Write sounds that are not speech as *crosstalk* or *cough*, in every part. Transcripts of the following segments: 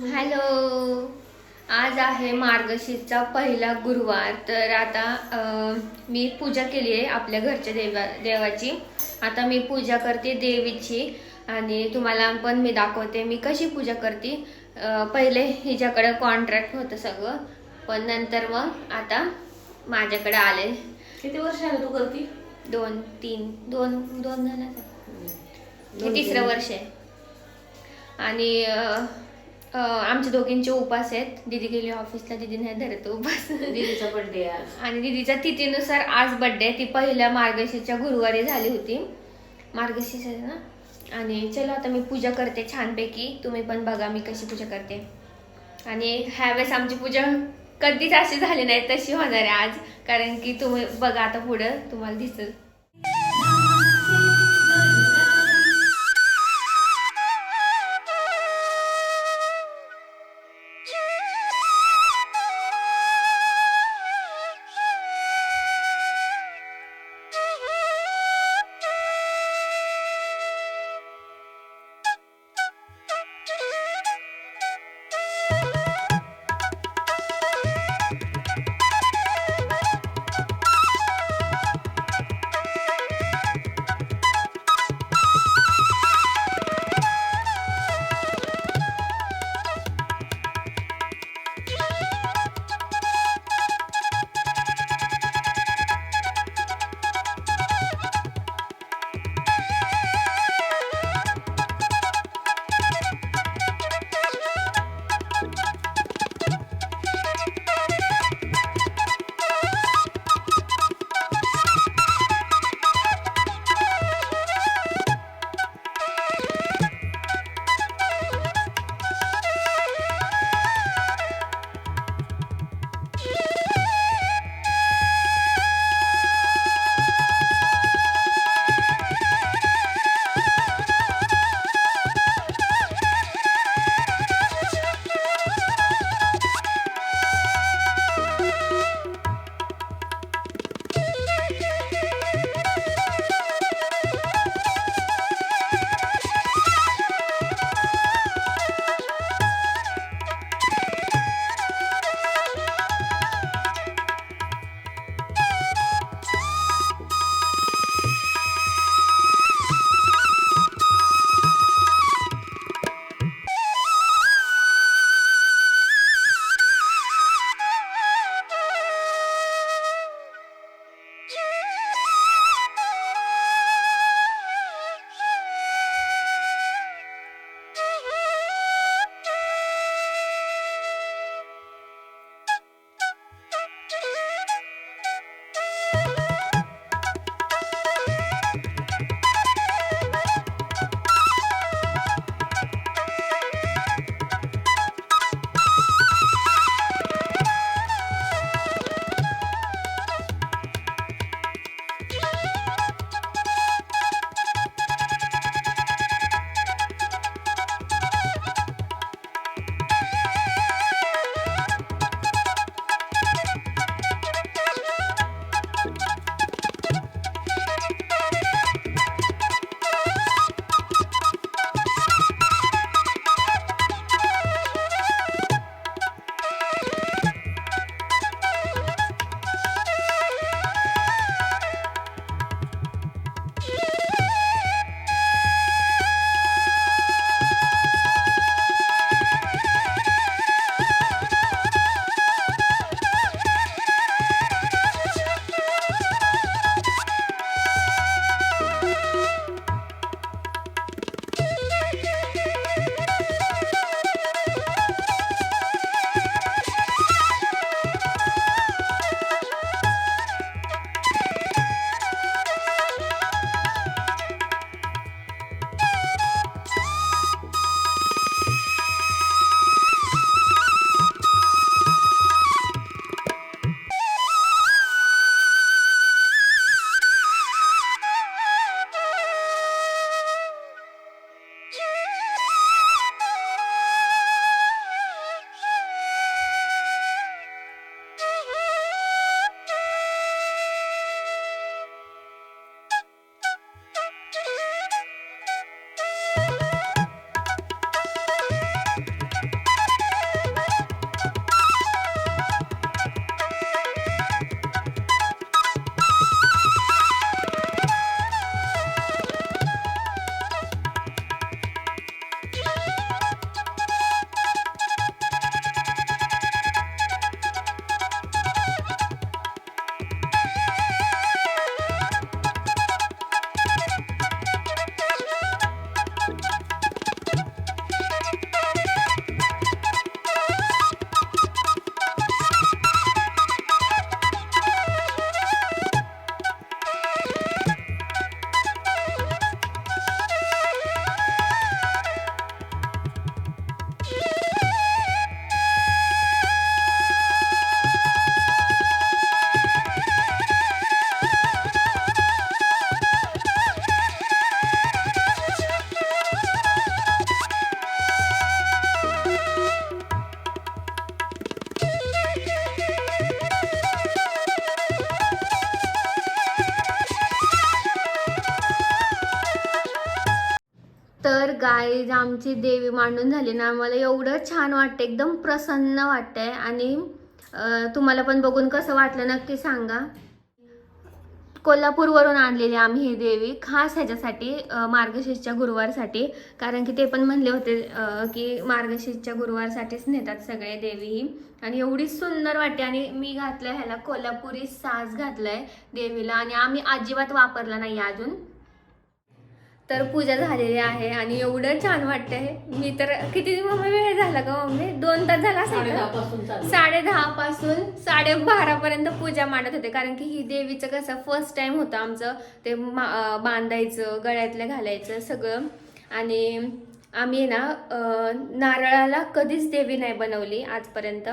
Hello. आज आहे मार्गशीरचा पहिला गुरुवार. तर आता मी पूजा केली आहे आपल्या घरच्या देवा देवाची. आता मी पूजा करते देवीची आणि तुम्हाला पण मी दाखवते मी कशी पूजा करते. पहिले हिच्याकडे कॉन्ट्रॅक्ट होतं सगळं पण नंतर मग आता माझ्याकडे आले. किती वर्ष आलं तू करती? दोन तीन दोन दोन हे तिसरं वर्ष आहे. आणि आमच्या दोघींचे उपास आहेत. दिदी गेली ऑफिसला दिदी नाही धरत उपास. दीदीचा बर्थडे आज. आणि दिदीच्या तिथीनुसार आज बड्डे ती पहिल्या मार्गशीरच्या गुरुवारी झाली होती. मार्गशीर्ष ना? आणि चलो आता मी पूजा करते छानपैकी. तुम्ही पण बघा मी कशी पूजा करते. आणि ह्यावेळेस आमची पूजा कधीच अशी झाली नाही तशी होणार आहे आज. कारण की तुम्ही बघा आता पुढं. तुम्हाला दिसेल. आमची देवी मांडून झाली ना आम्हाला एवढं छान वाटतं एकदम प्रसन्न वाटतंय. आणि तुम्हाला पण बघून कसं वाटलं नक्की सांगा. कोल्हापूरवरून आणलेली आम्ही ही देवी खास ह्याच्यासाठी मार्गशीर्षच्या गुरुवारसाठी. कारण की ते पण म्हणले होते की मार्गशीर्षच्या गुरुवारसाठीच नेतात सगळे देवी ही. आणि एवढी सुंदर वाटते. आणि मी घातलं ह्याला कोल्हापुरी साज आहे देवीला. आणि आम्ही अजिबात वापरला नाही अजून. तर पूजा झालेली आहे आणि एवढं छान वाटतंय. मी तर किती मम्मी वेळ झाला का मम्मी? दोन तास झाला साडे? दहा पासून साडे बारा पर्यंत पूजा मांडत होते. कारण की ही देवीचं कसं फर्स्ट टाइम होतं आमचं. ते बांधायचं गळ्यातलं घालायचं सगळं. आणि आम्ही ना नारळाला कधीच देवी नाही बनवली आजपर्यंत.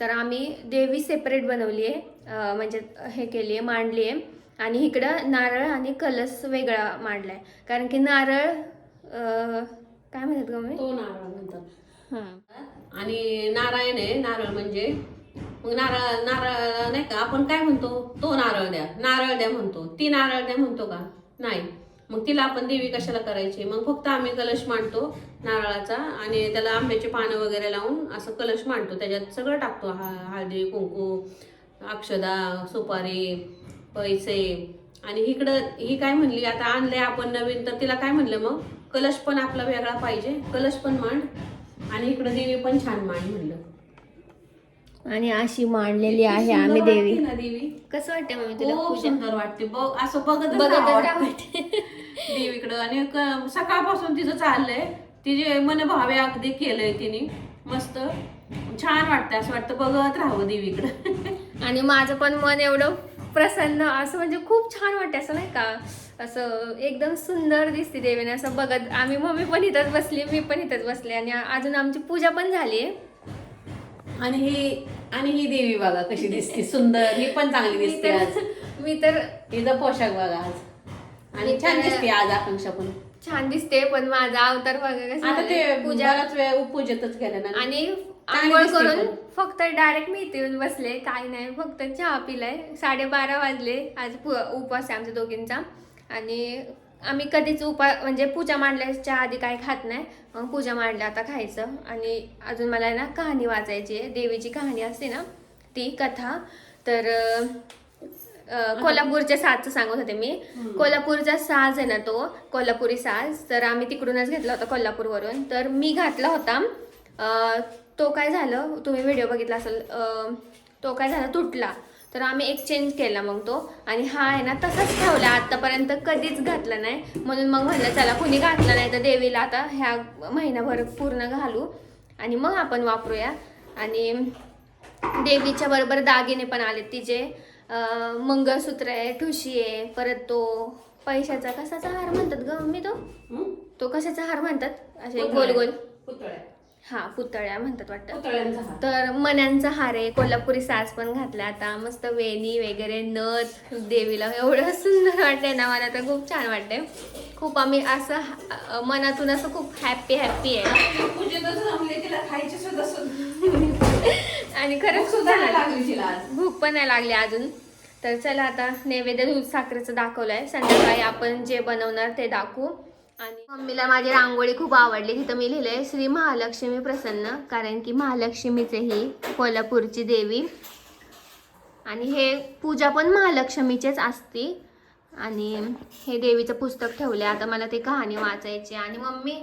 तर आम्ही देवी सेपरेट बनवली आहे म्हणजे हे केली आहे मांडली आहे आणि इकडं नारळ आणि कलश वेगळा मांडलाय. कारण की नारळ काय म्हणतात मी तो नारळ म्हणतात. हां. आणि नारायण आहे नारळ म्हणजे. मग नारळ नारळ नाही का? आपण काय म्हणतो? तो नारळ द्या. नारळ द्या म्हणतो. ती नारळ द्या म्हणतो का? नाही. मग तिला आपण देवी कशाला करायची? मग फक्त आम्ही कलश मांडतो नारळाचा आणि त्याला आंब्याची पानं वगैरे लावून असं कलश मांडतो. त्याच्यात सगळं टाकतो. हा हळदी कुंकू अक्षदा सुपारी पैसे. आणि इकडं ही काय म्हणली? आता आणलंय आपण नवीन तर तिला काय म्हणलं मग? कलश पण आपला वेगळा पाहिजे. कलश पण मांड. आणि इकडं देवी पण छान मांड म्हणलं. आणि अशी मांडलेली आहे आम्ही देवी. ना देवी. कसं वाटतं मम्मी तुला? खूप सुंदर वाटते. बघ असं राहावं वाटतं. *laughs* देवीकडं. आणि क- सकाळपासून तिचं चाललंय. तिचे मन भावे अगदी केलंय तिने. मस्त. छान वाटतं असं वाटतं. बघत राहावं देवीकडं. *laughs* आणि माझं पण मन एवढं प्रसन्न असं म्हणजे खूप छान वाटतं असं नाही का? असं एकदम सुंदर दिसते देवीने असं बघत. आम्ही मम्मी पण इथंच बसली मी पण इथंच बसले आणि अजून आमची पूजा पण झाली. आणि ही आणि ही देवी बघा कशी दिसते सुंदर. ही पण चांगली दिसते आज. मी तर हिचा पोशाख बघा आज. आणि छान दिसते आज आकांक्षा पण. छान दिसते पण माझा अवतार बघा कसं आता ते झालंय. पूजा बराच वेळ उपपूजेतच गेल्या ना. आणि आंघोळ दिसते करून पण. फक्त डायरेक्ट मी इथे येऊन बसले काही नाही फक्त चहा पिलाय. साडेबारा वाजले आज पु- उपवास आहे आमच्या दोघींचा. आणि आम्ही कधीच उपा म्हणजे पूजा मांडल्याच्या आधी काही खात नाही. मग पूजा मांडल्या आता खायचं. आणि अजून मला ना कहाणी वाचायची आहे. देवीची कहाणी असते ना ती कथा. तर अं, कोल्हापूरच्या साजचं सांगत होते मी. कोल्हापूरचा साज आहे ना तो कोल्हापुरी साज. तर आम्ही तिकडूनच घेतला होता कोल्हापूरवरून. तर मी घातला होता. तो काय झालं तुम्ही व्हिडिओ बघितला असेल तो काय झाला तुटला. तर आम्ही एक्सचेंज केला मग तो. आणि हा आहे ना तसाच ठेवला. आतापर्यंत कधीच घातला नाही. म्हणून मग म्हणलं चला कुणी घातला नाही तर देवीला आता ह्या महिनाभर पूर्ण घालू. आणि मग आपण वापरूया. आणि देवीच्या बरोबर दागिने पण आले तिचे. मंगळसूत्र आहे ठुशी आहे परत तो पैशाचा कशाचा हार म्हणतात ग मी तो? तो कशाचा हार म्हणतात? असे. गोल गोल. हा पुतळ्या म्हणतात वाटतं. तर मण्यांचा हार आहे कोल्हापुरी साज पण घातला आता मस्त वेणी वगैरे नथ देवीला एवढं सुंदर वाटतंय ना मला तर खूप छान वाटतंय. खूप आम्ही असं मनातून असं खूप हॅप्पी हॅप्पी आहे पूजेतच रमले तिला खायची सुद्धा सुद्धा आणि खरंच खूप सुद्धा छान. लागली तिला आज. भूक पण नाही लागली अजून. तर चला आता नैवेद्य दूध साखरेचं दाखवलंय. संध्याकाळी आपण जे बनवणार ते दाखवू. आणि मम्मीला माझी रांगोळी खूप आवडली. तिथं मी लिहिलंय श्री महालक्ष्मी प्रसन्न. कारण की महालक्ष्मीचे ही कोल्हापूरची देवी. आणि हे पूजा पण महालक्ष्मीचेच असते. आणि हे देवीचं पुस्तक ठेवलंय. आता मला ते कहाणी वाचायची आणि मम्मी?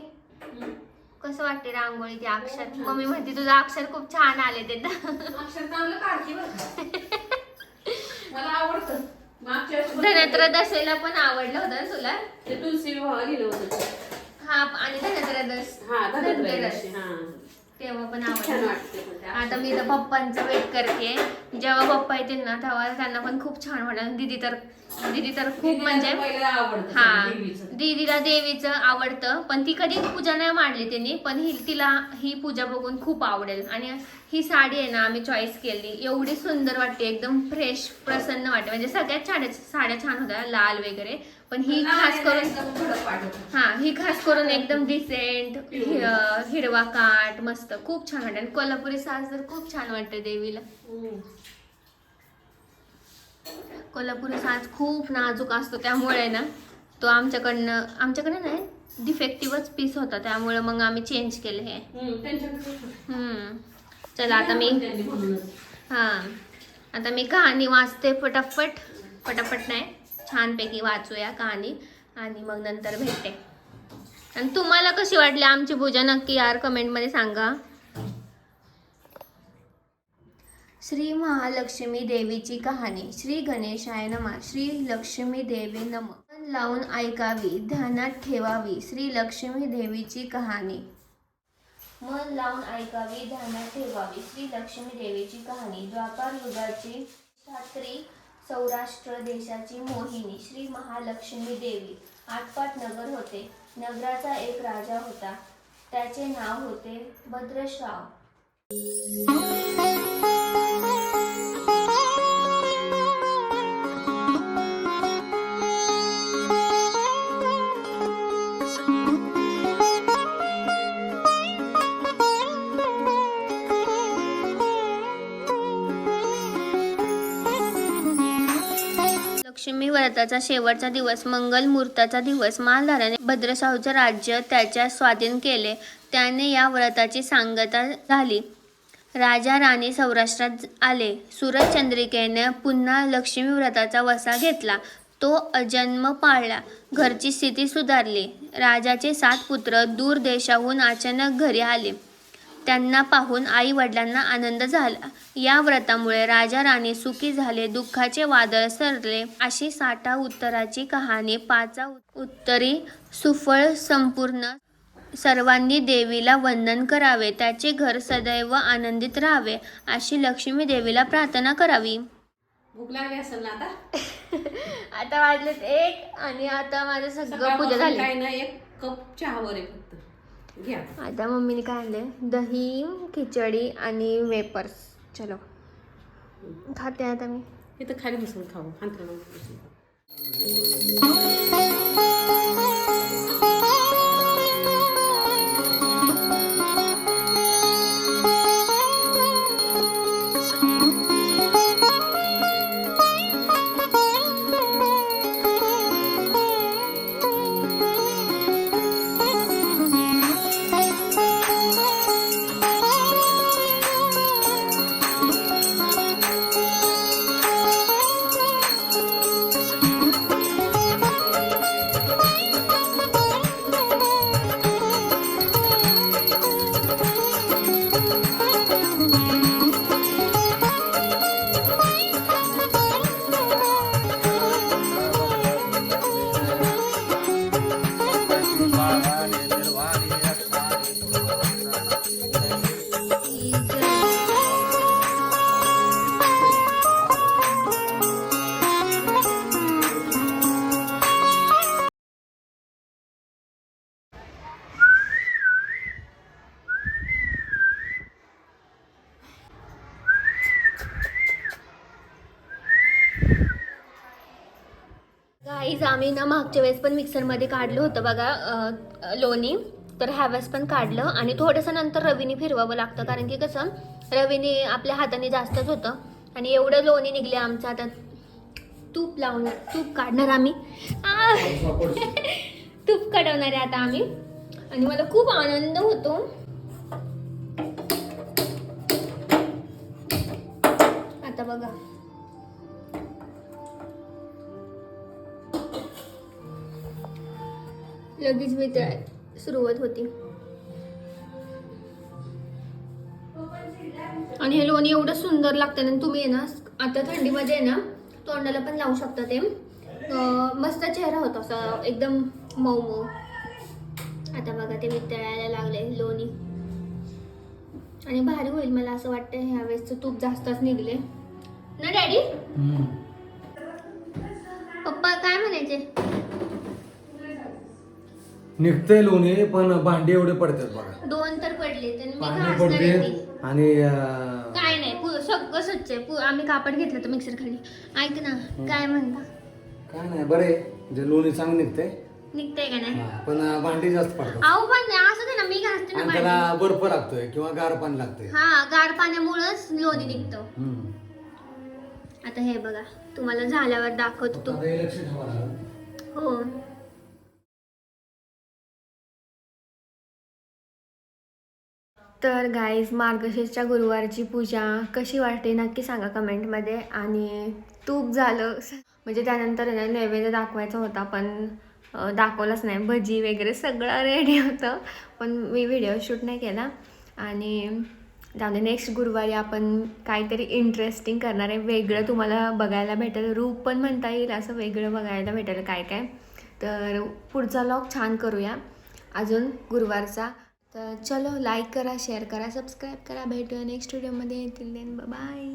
कसं वाटते रांगोळीचे अक्षर? मम्मी म्हणते तुझं अक्षर खूप छान आले ते. अक्षर चांगलं काढते. मला आवडतं. धनत्रयोदशीला पण आवडलं होतं ना तुला? ते तुलसी विवाह लिहिलं होतं. ते. हा आणि धनत्रयोदश हा हा. तेव्हा पण खूप छान आवडलं. वाटते पण ते आता मी तर पप्पांचं वेट करते. जेव्हा पप्पा येतील ना तेव्हा त्यांना पण खूप छान वाटेल. दीदी तर दीदी तर खूप म्हणजे आवडतं हा. दीदीला देवीचं आवडतं. पण ती कधी पूजा नाही मांडली त्यांनी. पण ही तिला ही पूजा बघून खूप आवडेल. आणि ही साडी आहे ना आम्ही चॉईस केली. एवढी सुंदर वाटते. एकदम फ्रेश प्रसन्न वाटते. म्हणजे सगळ्यात साड्या साड्या छान होत्या. लाल वगैरे. पण ही खास करून. हा ही खास करून एकदम डिसेंट हिरवा काट मस्त खूप छान वाटते आणि कोल्हापुरी साज तर खूप छान वाटते देवीला. कोल्हापुरी साज खूप नाजूक असतो त्यामुळे ना तो आमच्याकडनं आमच्याकडे नाही डिफेक्टिव्हच पीस होता त्यामुळे मग आम्ही चेंज केले हे. चला आता मी. हां आता मी कहाणी वाचते पटापट पटापट नाही छानपैकी वाचूया कहाणी आणि मग नंतर भेटते. आणि तुम्हाला कशी वाटली आमची पूजा? नक्की यार कमेंटमध्ये सांगा. श्री महालक्ष्मी देवीची कहाणी. श्री गणेशाय नमा. श्री लक्ष्मी देवी नम. मन लावून ऐकावी ध्यानात ठेवावी. श्री लक्ष्मी देवीची कहाणी. मन लावून ऐकावी ध्यानात ठेवावी. श्री लक्ष्मी देवीची कहाणी. द्वापार युगाची शास्त्री सौराष्ट्र देशाची मोहिनी श्री महालक्ष्मी देवी. आटपाट नगर होते. नगराचा एक राजा होता. त्याचे नाव होते भद्रश्राव. लक्ष्मी *laughs* व्रताचा शेवटचा दिवस मंगल मुहूर्ताचा दिवस. मालधाराने भद्रशाहूचे राज्य त्याच्या स्वाधीन केले. त्याने या व्रताची सांगता झाली. राजा राणी सौराष्ट्रात आले. सूरजचंद्रिकेने पुन्हा लक्ष्मी व्रताचा वसा घेतला. तो अजन्म पाळला. घरची स्थिती सुधारली. राजाचे सात पुत्र दूर देशाहून अचानक घरी आले. त्यांना पाहून आई वडिलांना आनंद झाला. या व्रतामुळे राजा राणी सुखी झाले दुःखाचे वादळ सरले अशी साठा उत्तराची कहाणी पाचा उत्तरी सुफळ संपूर्ण सर्वांनी देवीला वंदन करावे त्याचे घर सदैव आनंदित राहावे अशी लक्ष्मी देवीला प्रार्थना करावी. भूक लागली असेल ना आता? आता वाजलेत एक आणि आता माझं सगळं पूजा झाली. काय ना एक कप चहावर आहे फक्त. घ्या. आता मम्मीने काय आणले दही खिचडी आणि वेपर्स. चलो. खाते आता मी. इथं खाली बसून खाऊ. अंतरावर बसून. खाऊ. आम्ही ना मागच्या वेळेस पण मिक्सरमध्ये काढलं होतं बघा लोणी. तर ह्या वेळेस पण काढलं आणि थोडंसं नंतर रवीने फिरवावं लागतं. कारण की कसं रवीने आपल्या हाताने जास्तच होतं आणि एवढं लोणी निघले आमचं. आता तूप लावणार तूप काढणार आम्ही! *laughs* तूप काढवणार आहे आता आम्ही. आणि मला खूप आनंद होतो. लगेच वितळाय सुरुवात होती. आणि हे लोणी एवढं सुंदर लागतं ना तुम्ही ना आता थंडीमध्ये आहे ना तोंडाला पण लावू शकता ते. मस्त चेहरा होता असा एकदम मऊ मऊ आता बघा ते वितळायला लागले लोणी. आणि भारी होईल मला असं वाटतं ह्या वेळेसचं तूप जास्तच निघले ना डॅडी? पप्पा काय म्हणायचे? निघतंय लोणी पण भांडी एवढे पडतात बघा. दोन तर पडले तर मी भांडी घासणार आहे ती. आणि अं, काय नाही पु- सगळं स्वच्छ आहे. पु- आम्ही कापड घेतलं तर मिक्सर खाली. ऐक ना काय म्हणता? काय नाही बरे जे लोणी चांगलं निघतंय. निघतंय का नाही? हा, पण अं, भांडी जास्त पडतात. अहो पण असं दे ना मी घासते ना आणि भांडी. त्याला बर्फ लागतोय किंवा गार पाणी लागतंय. हा गार पाण्यामुळेच लोणी निघतं. हम्म. आता हे बघा तुम्हाला झाल्यावर दाखवतो आता हे लक्ष ठेवा. तू हो. तर गाईज मार्गशीर्षच्या गुरुवारची पूजा कशी वाटते नक्की सांगा कमेंटमध्ये. आणि तूप झालं म्हणजे त्यानंतर नैवेद्य दाखवायचा होता पण दाखवलंच नाही. भजी वगैरे सगळं रेडी होतं पण मी व्हिडिओ शूट नाही केला. आणि जाऊन नेक्स्ट गुरुवारी आपण काहीतरी इंटरेस्टिंग करणार आहे. वेगळं तुम्हाला बघायला भेटेल. रूप पण म्हणता येईल असं वेगळं बघायला भेटेल काय काय तर पुढचा लॉग छान करूया. अजून गुरुवारचा तर चलो लाईक करा शेअर करा सबस्क्राईब करा. भेटूया नेक्स्ट व्हिडिओमध्ये येतील देन बाय